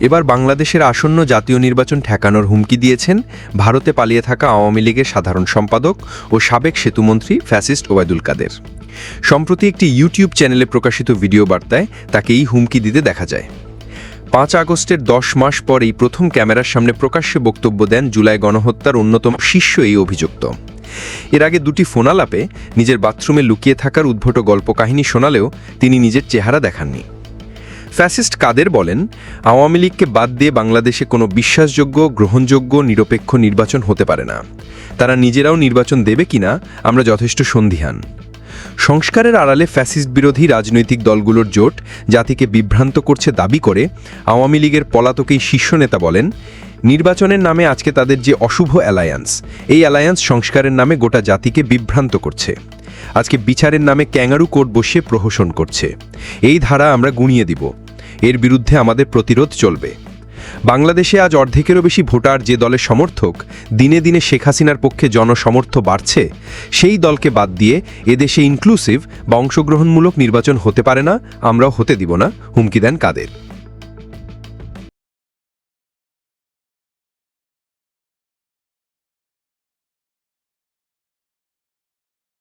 এবার বাংলাদেশের আসন্ন জাতীয় নির্বাচন ঠেকানোর হুমকি দিয়েছেন ভারতে পালিয়ে থাকা আওয়ামী লীগের সাধারণ সম্পাদক ও সাবেক সেতুমন্ত্রী ফ্যাসিস্ট ওবায়দুল কাদের। সম্প্রতি একটি ইউটিউব চ্যানেলে প্রকাশিত ভিডিও বার্তায় তাকে এই হুমকি দিতে দেখা যায়। পাঁচ আগস্টের দশ মাস পর এই প্রথম ক্যামেরার সামনে প্রকাশ্যে বক্তব্য দেন জুলাই গণহত্যার অন্যতম শীর্ষ এই অভিযুক্ত। এর আগে দুটি ফোনালাপে নিজের বাথরুমে লুকিয়ে থাকার উদ্ভট গল্প কাহিনী শোনালেও তিনি নিজের চেহারা দেখাননি। ফ্যাসিস্ট কাদের বলেন, আওয়ামী লীগকে বাদ দিয়ে বাংলাদেশে কোনো বিশ্বাসযোগ্য, গ্রহণযোগ্য, নিরপেক্ষ নির্বাচন হতে পারে না। তারা নিজেরাও নির্বাচন দেবে কিনা, আমরা যথেষ্ট সন্ধিহান সংস্কারের আড়ালে ফ্যাসিস্ট বিরোধী রাজনৈতিক দলগুলোর জোট জাতিকে বিভ্রান্ত করছে দাবি করে, আওয়ামী লীগের পলাতক এই শীর্ষ নেতা বলেন, নির্বাচনের নামে আজকে তাদের যে অশুভ অ্যালায়েন্স, এই অ্যালায়েন্স সংস্কারের নামে গোটা জাতিকে বিভ্রান্ত করছে। আজকে বিচারের নামে ক্যাঙ্গারু কোর্ট বসিয়ে প্রহসন করছে। এই ধারা আমরা গুনিয়ে দিব। এর বিরুদ্ধে আমাদের প্রতিরোধ চলবে। বাংলাদেশে আজ অর্ধেকেরও বেশি ভোটার যে দলের সমর্থক, দিনে দিনে শেখ হাসিনার পক্ষে জনসমর্থ বাড়ছে, সেই দলকে বাদ দিয়ে এদেশে ইনক্লুসিভ বা অংশগ্রহণমূলক নির্বাচন হতে পারে না, আমরাও হতে দিব না। হুমকি দেন কাদের?